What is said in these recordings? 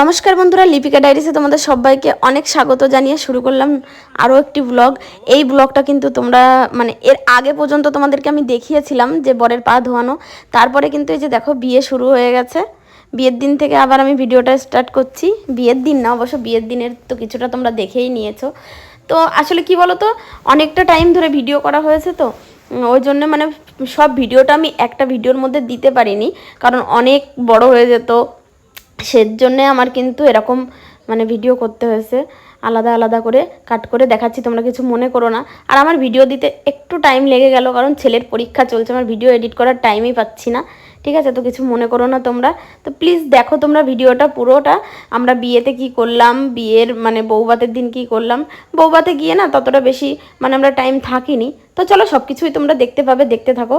নমস্কার বন্ধুরা, লিপিকা ডায়েরিসে তোমাদের সবাইকে অনেক স্বাগত জানিয়ে শুরু করলাম আরও একটি ব্লগ। এই ব্লগটা কিন্তু তোমরা মানে এর আগে পর্যন্ত তোমাদেরকে আমি দেখিয়েছিলাম যে বরের পা ধোয়ানো। তারপরে কিন্তু এই যে দেখো, বিয়ে শুরু হয়ে গেছে। বিয়ের দিন থেকে আবার আমি ভিডিওটা স্টার্ট করছি। বিয়ের দিন না, অবশ্য বিয়ের দিনের তো কিছুটা তোমরা দেখেই নিয়েছো। তো আসলে কি বলো তো অনেকটা টাইম ধরে ভিডিও করা হয়েছে তো। ওই জন্য মানে সব ভিডিওটা আমি একটা ভিডিওর মধ্যে দিতে পারিনি। কারণ অনেক বড় হয়ে যেত সেজন্যে আমার কিন্তু এরকম মানে ভিডিও করতে হয়েছে। আলাদা আলাদা করে কাট করে দেখাচ্ছি, তোমরা কিছু মনে করো না। আর আমার ভিডিও দিতে একটু টাইম লেগে গেল, কারণ ছেলের পরীক্ষা চলছে, আমার ভিডিও এডিট করার টাইমই পাচ্ছি না। ঠিক আছে, তো কিছু মনে করো না তোমরা। তো প্লিজ দেখো তোমরা ভিডিওটা পুরোটা। আমরা বিয়েতে কি করলাম, বিয়ের মানে বৌভাতের দিন কি করলাম। বৌভাতে গিয়ে না ততটা বেশি মানে আমরা টাইম থাকিনি। তো চলো সব কিছুই তোমরা দেখতে পাবে, দেখতে থাকো।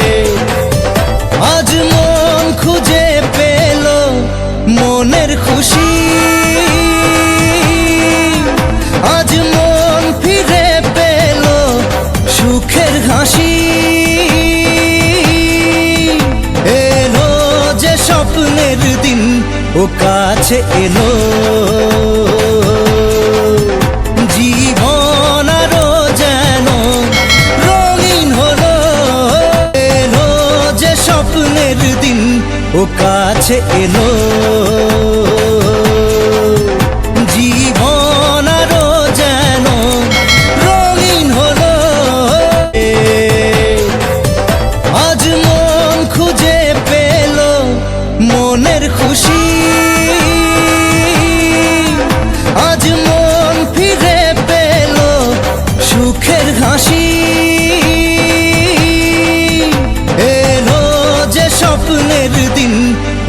কাছে এলো। জীবন আরও যেন রঙিন হলো। এলো যে স্বপ্নের দিন ও কাছে এলো।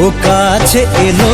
ও কাছে এলো।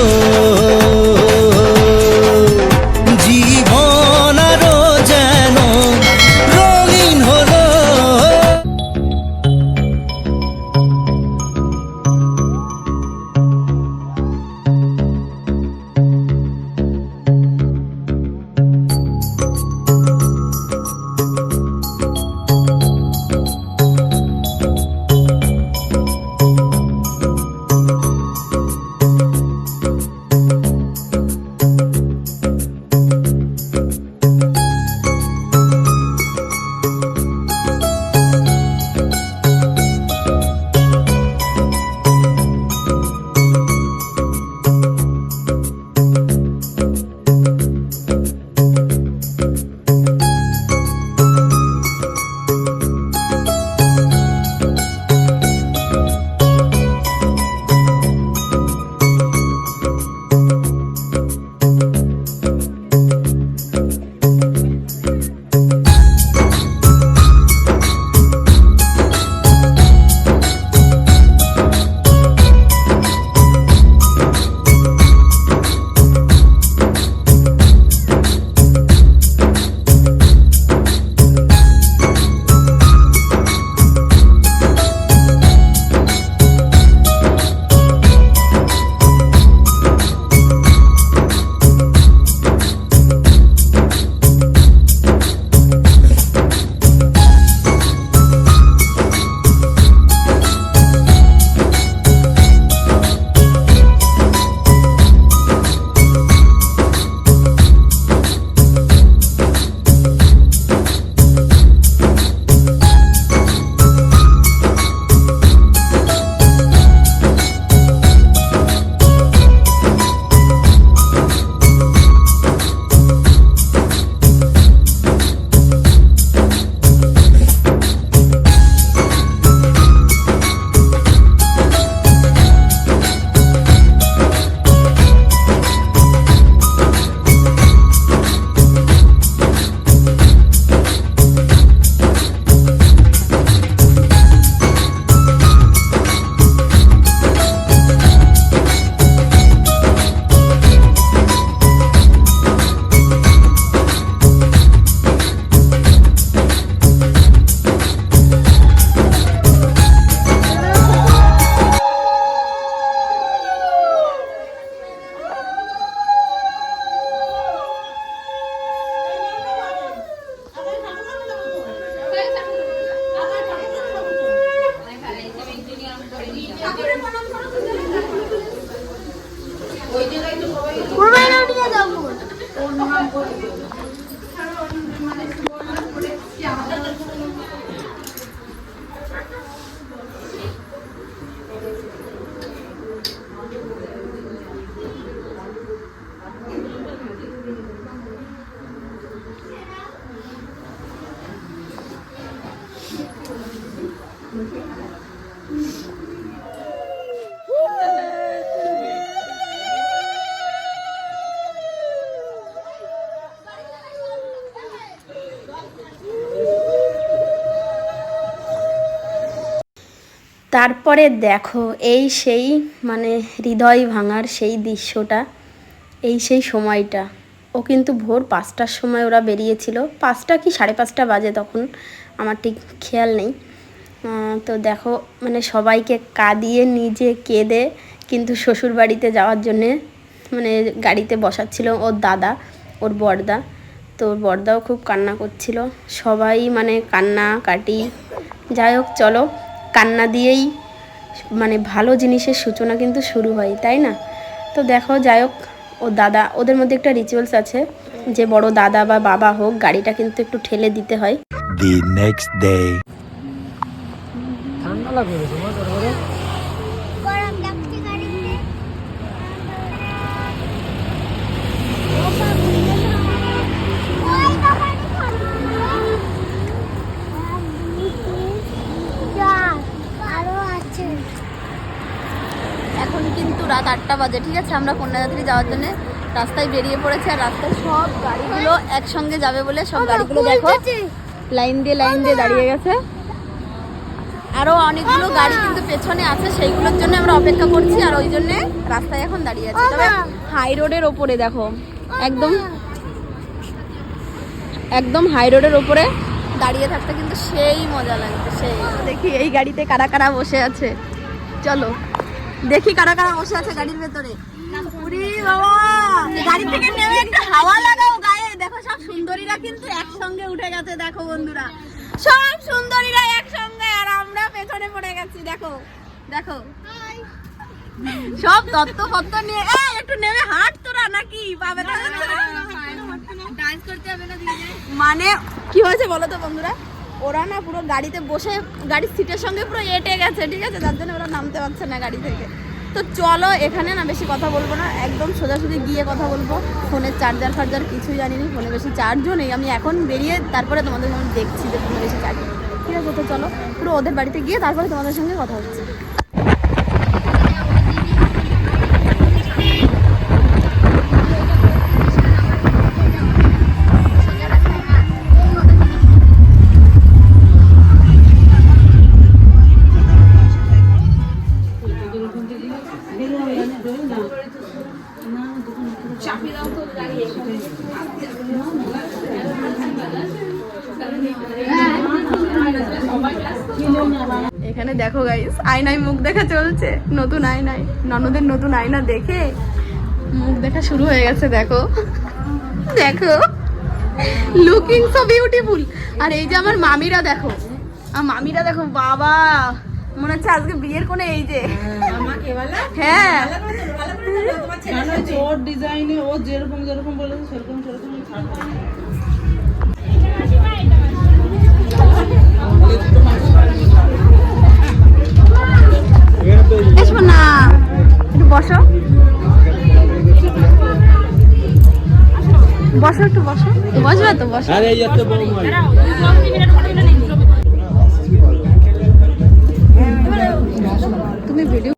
তারপরে দেখো, এই সেই মানে হৃদয় ভাঙার সেই দৃশ্যটা, এই সেই সময়টা। ও কিন্তু ভোর পাঁচটার সময় ওরা বেরিয়েছিল। পাঁচটা কি সাড়ে পাঁচটা বাজে তখন? আমার ঠিক খেয়াল নেই। তো দেখো মানে সবাইকে কাঁদিয়ে নিজে কেঁদে কিন্তু শ্বশুর বাড়িতে যাওয়ার জন্যে মানে গাড়িতে বসাচ্ছিল ওর দাদা, ওর বড়দা তো ওর বড়দাও খুব কান্না করছিল। সবাই মানে কান্না কাটি। যাই হোক, চলো। কান্না দিয়েই মানে ভালো জিনিসের সূচনা কিন্তু শুরু হয় তাই না? তো দেখো যাই হোক ও দাদা ওদের মধ্যে একটা রিচুয়ালস আছে যে বড় দাদা বা বাবা হোক গাড়িটা কিন্তু একটু ঠেলে দিতে হয়। The next day. গরম। আটটা বাজে ঠিক আছে? আমরা কন্যাযাত্রী যাওয়ার জন্য রাস্তায় বেরিয়ে পড়েছে আর রাস্তায় সব গাড়িগুলো একসঙ্গে যাবে বলে সব গাড়িগুলো দেখো। লাইন দিয়ে লাইন দিয়ে দাঁড়িয়ে গেছে। আরও অনেকগুলো গাড়ি কিন্তু পেছনে আছে সেইগুলোর জন্য আমরা অপেক্ষা করছি আর ওই জন্য রাস্তায় এখন দাঁড়িয়ে আছে। তবে হাই রোডের ওপরে দেখো একদম একদম হাই রোডের ওপরে দাঁড়িয়ে থাকতে কিন্তু সেই মজা লাগবে সেই। দেখি এই গাড়িতে কারা কারা বসে আছে। চলো। দেখি কারা কারা বসে আছে গাড়ির ভেতরে বাবা গাড়ি থেকে নেমে একটা হাওয়া লাগাও গায়ে দেখো সব সুন্দরীরা কিন্তু একসঙ্গে উঠে গেছে দেখো বন্ধুরা সব সুন্দরীরা একসঙ্গে আর আমরা পেছনে পড়ে গেছি দেখো দেখো সব তত্ত্ব ফত্ত নিয়ে একটু নেমে হাঁট তোরা নাকি পাবে মানে কি হয়েছে বলো তো বন্ধুরা ওরা না পুরো গাড়িতে বসে, গাড়ির সিটের সঙ্গে পুরো এটে গেছে, ঠিক আছে? তার জন্য ওরা নামতে পারছে না গাড়ি থেকে। তো চলো, এখানে না বেশি কথা বলব না, একদম সোজাসুজি গিয়ে কথা বলব। ফোনের চার্জার ফার্জার কিছুই জানিনি, ফোনে বেশি চার্জও নেই। আমি এখন বেরিয়ে তারপরে তোমাদের দেখছি যে ফোনে বেশি চার্জ ঠিক আছে, তো চলো, পুরো ওদের বাড়িতে গিয়ে তারপরে তোমাদের সঙ্গে কথা হচ্ছে। আয়নায় মুখ দেখা চলছে। নতুন আয়নায়। ননদের নতুন আয়না দেখে মুখ দেখা শুরু হয়ে গেছে দেখো। দেখো। লুকিং সো বিউটিফুল আর এই যে আমার মামিরা দেখো। আর মামিরা দেখো বাবা। মনে হচ্ছে আজকে বিয়ের কোণে এই যে। হ্যাঁ। ওর ডিজাইনে ও যেরকম যেরকম বলেছে সেরকম সেরকম এসো না। একটু বসো। বসো একটু বসো। বসবে তো বসো। আরে এই মাল তুমি ভিডিও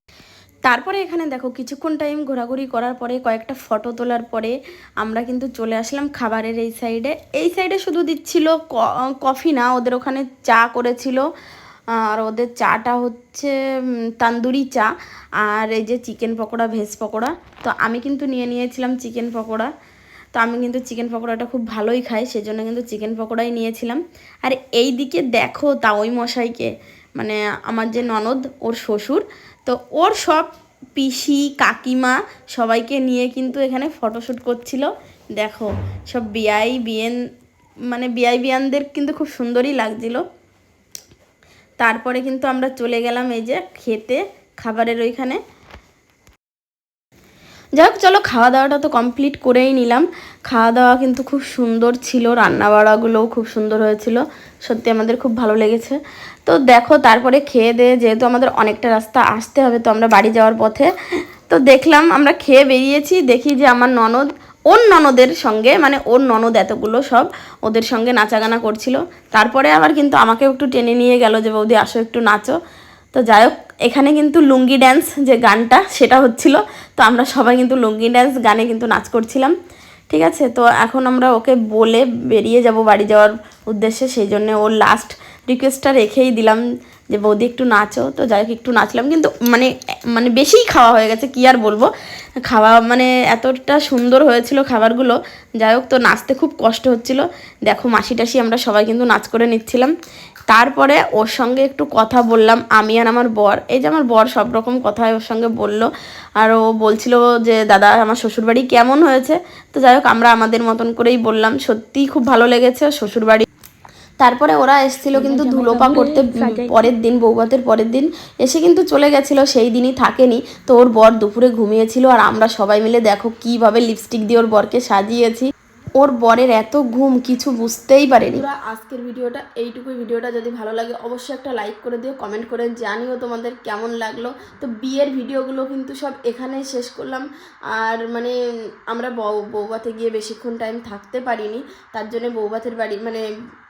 তারপরে এখানে দেখো কিছুক্ষণ টাইম ঘোরাঘুরি করার পরে কয়েকটা ফটো তোলার পরে আমরা কিন্তু চলে আসলাম খাবারের এই সাইডে এই সাইডে শুধু দিচ্ছিল ক- কফি না ওদের ওখানে চা করেছিল। আর ওদের চাটা হচ্ছে তান্দুরি চা আর এই যে চিকেন পকোড়া, ভেজ পকোড়া। তো আমি কিন্তু নিয়ে নিয়েছিলাম চিকেন পকোড়া। তো আমি কিন্তু চিকেন পকোড়াটা খুব ভালোই খাই, সেজন্য কিন্তু চিকেন পকোড়াই নিয়েছিলাম। আর এই দিকে দেখো তা ওই মশাইকে মানে আমার যে ননদ, ওর শ্বশুর। তো ওর সব পিসি, কাকিমা সবাইকে নিয়ে কিন্তু এখানে ফটোশ্যুট করছিল। দেখো, সব বিয়াই বিয়েন মানে বিয়াই বিয়ানদের কিন্তু খুব সুন্দরই লাগছিল। তারপরে কিন্তু আমরা চলে গেলাম এই যে খেতে, খাবারের ওইখানে। যাই হোক, চলো খাওয়া দাওয়াটা তো কমপ্লিট করেই নিলাম। খাওয়া দাওয়া কিন্তু খুব সুন্দর ছিল রান্না বাড়াগুলোও খুব সুন্দর হয়েছিল। সত্যি আমাদের খুব ভালো লেগেছে। তো দেখো, তারপরে খেয়ে দিয়ে যেহেতু আমাদের অনেকটা রাস্তা আসতে হবে, তো আমরা বাড়ি যাওয়ার পথে। তো দেখলাম আমরা খেয়ে বেরিয়েছি, দেখি যে আমার ননদ ওর ননদের সঙ্গে মানে ওর ননদ এতগুলো সব ওদের সঙ্গে নাচাগানা করছিল। তারপরে আবার কিন্তু আমাকে একটু টেনে নিয়ে গেল যে, বৌদি, আসো একটু নাচো। তো যাই হোক, এখানে কিন্তু লুঙ্গি ড্যান্স যে গানটা, সেটা হচ্ছিল। তো আমরা সবাই কিন্তু লুঙ্গি ড্যান্স গানে কিন্তু নাচ করছিলাম। ঠিক আছে? তো এখন আমরা ওকে বলে বেরিয়ে যাব বাড়ি যাওয়ার উদ্দেশ্যে। সেই জন্য ওর লাস্ট রিকোয়েস্টটা রেখেই দিলাম। যে বৌদি একটু নাচো, তো যাই হোক একটু নাচলাম। কিন্তু মানে মানে বেশিই খাওয়া হয়ে গেছে, কি আর বলব? খাওয়া মানে এতটা সুন্দর হয়েছিল খাবারগুলো। যাই হোক, তো নাচতে খুব কষ্ট হচ্ছিল। দেখো, মাসি টাসি আমরা সবাই কিন্তু নাচ করে নিচ্ছিলাম। তারপরে ওর সঙ্গে একটু কথা বললাম, আমি আর আমার বর। এই যে আমার বর সব রকম কথাই ওর সঙ্গে বলল। আর ও বলছিল যে, দাদা, আমার শ্বশুরবাড়ি কেমন হয়েছে? তো যাই হোক, আমরা আমাদের মতন করেই বললাম। সত্যিই খুব ভালো লেগেছে, শ্বশুরবাড়ি তারপরে ওরা এসেছিল কিন্তু ধুলোপা করতে পরের দিন বৌভাতের পরের দিন এসে কিন্তু চলে গেছিল সেই দিনই থাকেনি। তো ওর বর দুপুরে ঘুমিয়েছিল আর আমরা সবাই মিলে দেখো কীভাবে লিপস্টিক দিয়ে ওর বরকে সাজিয়েছি। ওর বরের এত ঘুম, কিছু বুঝতেই পারেনি। আজকের ভিডিওটা, এইটুকুই ভিডিওটা। যদি ভালো লাগে, অবশ্যই একটা লাইক করে দিও, কমেন্ট করে জানিও তোমাদের কেমন লাগল। তো বিয়ের ভিডিওগুলো কিন্তু সব এখানেই শেষ করলাম। আর মানে আমরা বৌবাতে গিয়ে বেশিক্ষণ টাইম থাকতে পারিনি। তার জন্য বৌবাতের বাড়ি মানে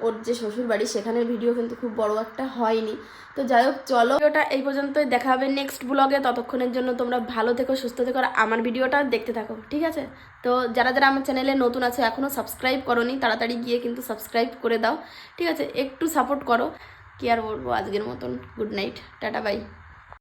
ওর যে শ্বশুর বাড়ি, সেখানের ভিডিও কিন্তু খুব বড় একটা হয়নি। তো যাই হোক, চলো। ভিডিওটা এই পর্যন্তই। দেখা হবে নেক্সট ব্লগে ততক্ষণের জন্য তোমরা ভালো থেকো, সুস্থ থেকো, আর আমার ভিডিওটা দেখতে থাকো, ঠিক আছে? তো যারা যারা আমার চ্যানেলে নতুন আছে এখনও সাবস্ক্রাইব করোনি, তাড়াতাড়ি গিয়ে কিন্তু সাবস্ক্রাইব করে দাও। ঠিক আছে, একটু সাপোর্ট করো। কি আর বলব, আজকের মতন। Good night tata bye